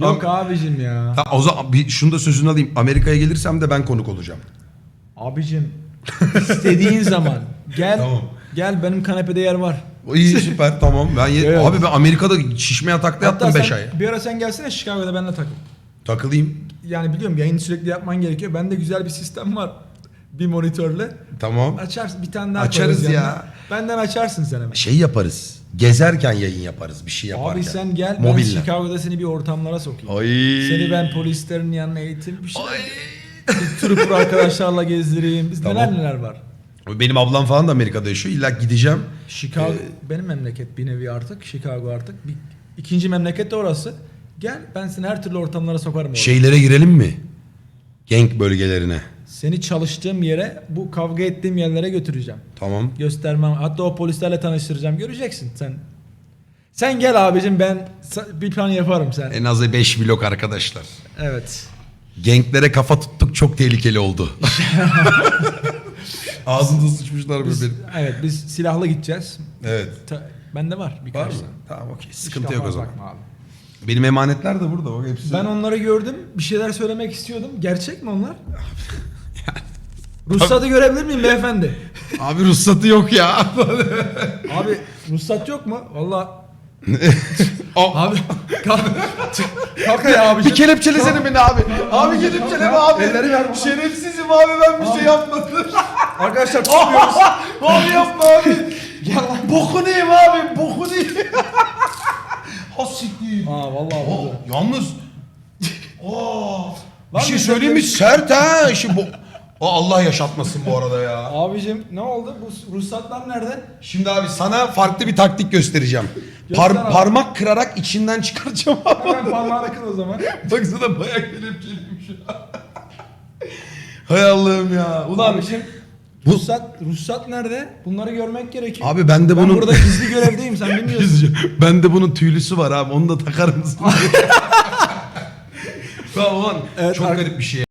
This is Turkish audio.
Yok abicim ya. Ha, o zaman bir şunu da sözünü alayım. Amerika'ya gelirsem de ben konuk olacağım. Abicim istediğin zaman gel. Tamam. Gel benim kanepede yer var. İyi süper tamam. Ben ye- Evet. Abi ben Amerika'da şişme yatakta yattım Hatta 5 sen, ay. bir ara sen gelsene Chicago'da benimle takıl. Takılayım. Yani biliyorum yayını sürekli yapman gerekiyor. Bende güzel bir sistem var. Bir monitörle. Tamam. Açarsın bir tane daha Açarız koyarız ya. yanına. Benden açarsın sen hemen. Şey yaparız. Gezerken yayın yaparız bir şey yaparken. Abi sen gel ben Mobille. Chicago'da seni bir ortamlara sokayım. Ay. Seni ben polislerin yanına eğitim bir şey. Ay. Trooper arkadaşlarla gezdireyim. Biz Tamam. neler neler var. Benim ablam falan da Amerika'da yaşıyor. İlla gideceğim. Chicago benim memleket bir nevi artık. Chicago artık. Bir, ikinci memleket de orası. Gel ben seni her türlü ortamlara sokarım orada. Şeylere girelim mi? Genk bölgelerine. Seni çalıştığım yere bu kavga ettiğim yerlere götüreceğim. Tamam. Göstermem. Hatta o polislerle tanıştıracağım. Göreceksin sen. Sen gel abicim ben sa- bir plan yaparım sen. En az 5 vlog arkadaşlar. Evet. Genklere kafa tuttuk çok tehlikeli oldu. Ağzımda sıçmışlar Biz, benim. evet biz silahlı gideceğiz. Evet. Ta, bende var birkaç Var mı? tane. Tamam okey. Sıkıntı yok o zaman. abi. Benim emanetler de burada bak hepsi. Ben onları gördüm. Bir şeyler söylemek istiyordum. Gerçek mi onlar? Ruhsatı görebilir miyim beyefendi? Abi ruhsatı yok ya. Abi ruhsat yok mu? Valla Abi. abi kalk, kalk ya abi. Bir kelepçelesene beni abi. Abi kelepçeleme abi. Elleri ver bana. Şerefsizim abi ben bir şey yapmadım. Arkadaşlar tutmuyoruz. abi yapma abi. Gel lan. Bokunu yiyeyim abi. Bokunu yiyeyim. ha siktir. Aa vallahi Aa, oldu. yalnız. Aa, bir şey söyleyeyim mi? Sert ha. Şimdi bu... Aa, Allah yaşatmasın bu arada ya. Abicim ne oldu? Bu ruhsatlar nerede? Şimdi abi sana farklı bir taktik göstereceğim. Göster Par- abi. parmak kırarak içinden çıkaracağım abi. Hemen parmağını kır o zaman. Baksana bayağı kelepçeliyim şu an. Hay Allah'ım ya. Ulan Abicim Bu- ruhsat, ruhsat nerede? Bunları görmek gerekiyor. Abi ben de ben bunun burada gizli görevdeyim sen bilmiyorsun. ben de bunun tüylüsü var abi. Onu da takar mısın? Ya ulan Evet, çok ar- garip bir şey.